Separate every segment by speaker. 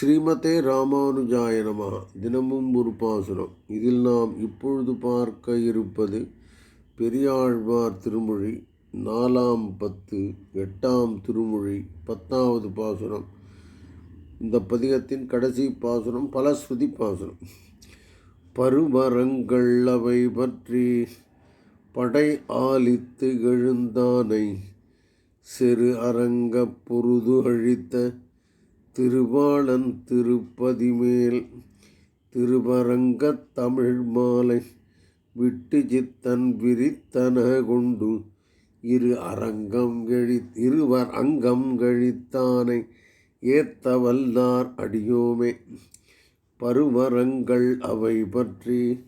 Speaker 1: ஸ்ரீமதே ராமானுஜாய நமः தினமும் ஒரு பாசுரம். இதில் நாம் இப்பொழுது பார்க்க இருப்பது பெரியாழ்வார் திருமொழி நாலாம் பத்து எட்டாம் திருமொழி பத்தாவது பாசுரம். இந்த பதிகத்தின் கடைசி பாசுரம் பலஸ்ருதி பாசுரம். பருவரங்கள் அவை பற்றி படை ஆலித்து எழுந்தானை சிறு அரங்கப் பொருது அழித்த திருவாளன் திருப்பதி மேல் திருவரங்கத் தமிழ் மாலை விட்டு சித்தன் விரித்தன கொண்டு இரு அரங்கம் கழி இருவர் அங்கம் கழித்தானை ஏத்த வல்லார் அடியோமே. பருவரங்கள் அவை பற்றி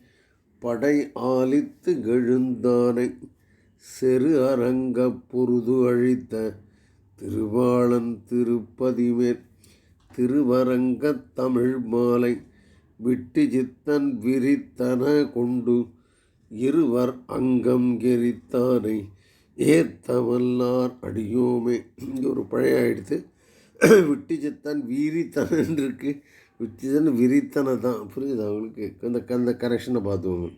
Speaker 1: படை ஆலித்து எழுந்தானை செரு அரங்கப் பொருது அழித்த திருவாளன் திருப்பதி மேல் திருவரங்கத் தமிழ் மாலை விட்டு சித்தன் விரித்தன கொண்டு இருவர் அங்கம் எரித்தானை ஏத்தவல்லார் அடியோமே. இங்கே ஒரு பழைய ஆயிடுத்து விட்டு சித்தன் வீரித்தனன் இருக்கு விட்டுச்சன் விரித்தனை தான் புரியுதா அவங்களுக்கு அந்த அந்த கரெக்ஷனை பார்த்துக்கோங்க.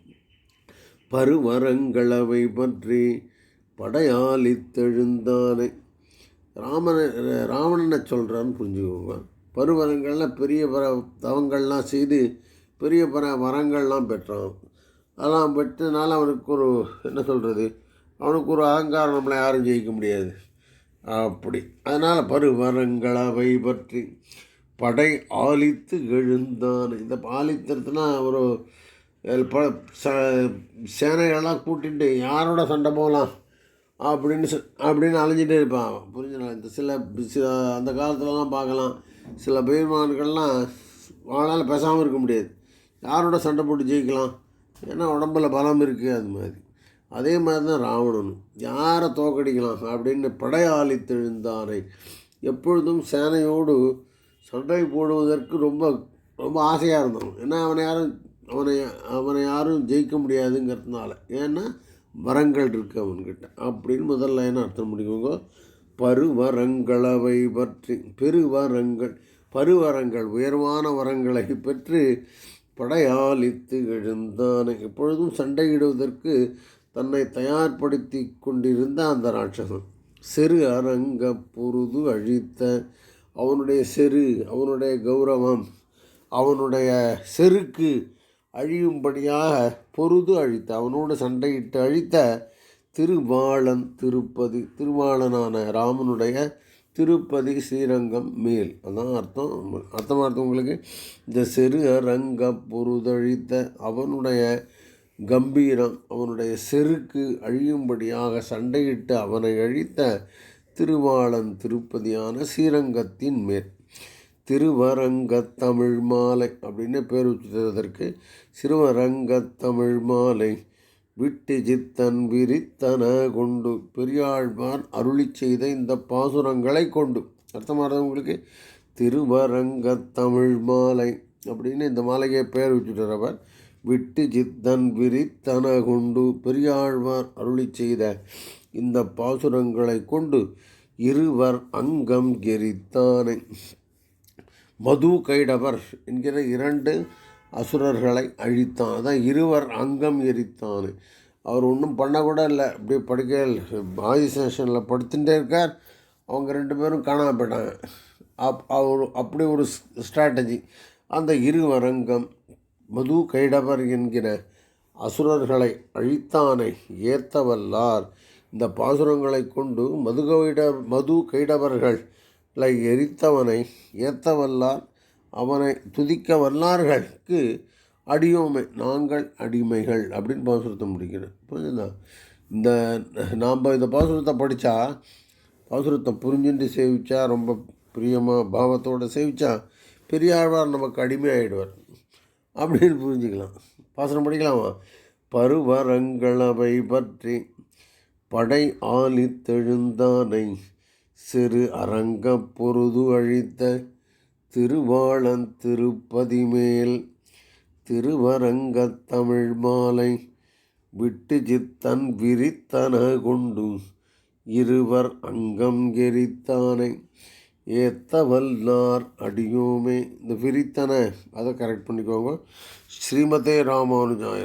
Speaker 1: பருவரங்களவை பற்றி படையாளித்தெழுந்தானே. ராமனை ராவணனை சொல்கிறான்னு புரிஞ்சுக்கோங்க. பருவரங்களில் பெரிய பர தவங்கள்லாம் செய்து பெரிய பர வரங்கள்லாம் பெற்றான் அதெல்லாம் பெற்றனால அவனுக்கு ஒரு என்ன சொல்கிறது அவனுக்கு ஒரு அகங்காரம் நம்மளை யாரும் ஜெயிக்க முடியாது. அப்படி. அதனால் பருவரங்களவை பற்றி படை ஆலித்து எழுந்தான். இந்த ஆலித்துறதுனா ஒரு ப ச சேனைகள்லாம் கூட்டிகிட்டு யாரோட சண்டை போகலாம் அப்படின்னு சொ அப்படின்னு அலைஞ்சிட்டே இருப்பான். புரிஞ்சுனா இந்த சில அந்த காலத்துலலாம் பார்க்கலாம். சில பெருமான்கள்லாம் அவனால் பேசாமல் இருக்க முடியாது. யாரோட சண்டை போட்டு ஜெயிக்கலாம்? ஏன்னா உடம்புல பலம் இருக்குது அது மாதிரி. அதே மாதிரி தான் ராவணனும். யாரை தோக்கடிக்கலாம்? அப்படின்னு படையாளித்தெழுந்தானை எப்பொழுதும் சேனையோடு சண்டை போடுவதற்கு ரொம்ப ரொம்ப ஆசையாக இருந்தான் ஏன்னா அவனை யாரும் அவனை அவனை யாரும் ஜெயிக்க முடியாதுங்கிறதுனால. ஏன்னா வரங்கள் இருக்குது அவன்கிட்ட. அப்படின்னு முதல்ல என்ன அர்த்தம் பண்ணிக்கோங்க பருவரங்களவை பற்றி பெருவரங்கள் பருவரங்கள் உயர்வான வரங்களை பெற்று படையாலித்து எழுந்தான். எப்பொழுதும் சண்டையிடுவதற்கு தன்னை தயார்படுத்தி கொண்டிருந்த அந்த ராட்சசன் செரு அரங்க பொருது அழித்த அவனுடைய செரு அவனுடைய கௌரவம் அவனுடைய செருக்கு அழியும்படியாக பொருது அழித்த அவனோடு சண்டையிட்டு அழித்த திருவாளன் திருப்பதி திருவாளனான ராமனுடைய திருப்பதி ஸ்ரீரங்கம் மேல். அதான் அர்த்தம். அர்த்தமாக அர்த்தம் உங்களுக்கு. இந்த செரு ரங்க பொருதழித்த அவனுடைய கம்பீரம் அவனுடைய செருக்கு அழியும்படியாக சண்டையிட்டு அவனை அழித்த திருவாளன் திருப்பதியான ஸ்ரீரங்கத்தின் மேல். திருவரங்கத் தமிழ் மாலை அப்படின்னு பேர் வச்சுதற்கு சிறுவரங்கத் தமிழ் மாலை விட்டு சித்தன் விரித்தன கொண்டு பெரியாழ்வார் அருளி செய்த இந்த பாசுரங்களை கொண்டு. அர்த்தமானது உங்களுக்கு? திருவரங்கத் தமிழ் மாலை அப்படின்னு இந்த மாலையை பெயர் வச்சுட்டார் அவர். விட்டு சித்தன் விரித்தன கொண்டு பெரியாழ்வார் அருளி செய்த இந்த பாசுரங்களை கொண்டு இருவர் அங்கம் கெரித்தானை மது கைடவர் என்கிற இரண்டு அசுரர்களை அழித்தான். அதான் இருவர் அங்கம் எரித்தான். அவர் ஒன்றும் பண்ணக்கூட இல்லை. அப்படியே படுக்கையில் ஆதிசேஷனில் படுத்துகிட்டே படுத்துட்டே இருக்கார். அவங்க ரெண்டு பேரும் காணாமல் போயிட்டாங்க. அப் அவர் அப்படி ஒரு ஸ்ட்ராட்டஜி அந்த இருவரங்கம் மது கைடவர் என்கிற அசுரர்களை அழித்தானை ஏத்தவல்லார். இந்த பாசுரங்களை கொண்டு மதுகைட மது கைடவர்களை எரித்தவனை ஏத்தவல்லார். அவனை துதிக்க வல்லார்களுக்கு அடியோமை நாங்கள் அடிமைகள் அப்படின்னு பாசுரத்தை முடிக்கிறேன் புரிஞ்சுதா? இந்த நாம் இந்த பாசுரத்தை படித்தா பாசுரத்தை புரிஞ்சுட்டு சேவிச்சா ரொம்ப பிரியமாக பாவத்தோடு சேவிச்சா பெரியாழ்வார் நமக்கு அடிமையாகிடுவார் அப்படின்னு புரிஞ்சுக்கலாம். பாசுரம் படிக்கலாமா? பருவரங்களவை பற்றி படை ஆலித்தெழுந்தானை சிறு அரங்க பொருது அழித்த திருவாளன் திருப்பதிமேல் திருவரங்கத்தமிழ் மாலை விட்டு சித்தன் விரித்தன கொண்டு இருவர் அங்கம் எரித்தானை. ஏத்த வல்லார் அடியோமே. இந்த விரித்தனை அதை கரெக்ட் பண்ணிக்கோங்க. ஸ்ரீமதே ராமானுஜாய